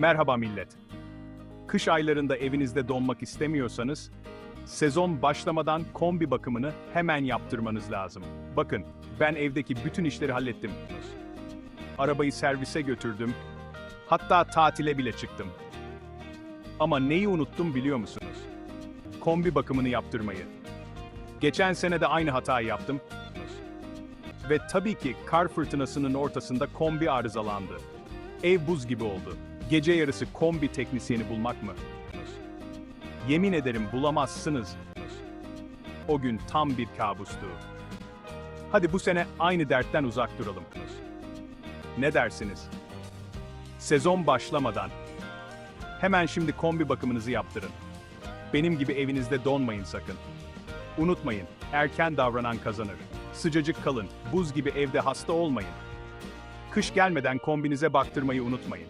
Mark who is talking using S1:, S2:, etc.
S1: Merhaba millet. Kış aylarında evinizde donmak istemiyorsanız, sezon başlamadan kombi bakımını hemen yaptırmanız lazım. Bakın, ben evdeki bütün işleri hallettim. Arabayı servise götürdüm, hatta tatile bile çıktım. Ama neyi unuttum biliyor musunuz? Kombi bakımını yaptırmayı. Geçen sene de aynı hatayı yaptım. Ve tabii ki kar fırtınasının ortasında kombi arızalandı. Ev buz gibi oldu. Gece yarısı kombi teknisyeni bulmak mı? Yemin ederim bulamazsınız. O gün tam bir kabustu. Hadi bu sene aynı dertten uzak duralım. Ne dersiniz? Sezon başlamadan hemen şimdi kombi bakımınızı yaptırın. Benim gibi evinizde donmayın sakın. Unutmayın, erken davranan kazanır. Sıcacık kalın, buz gibi evde hasta olmayın. Kış gelmeden kombinize baktırmayı unutmayın.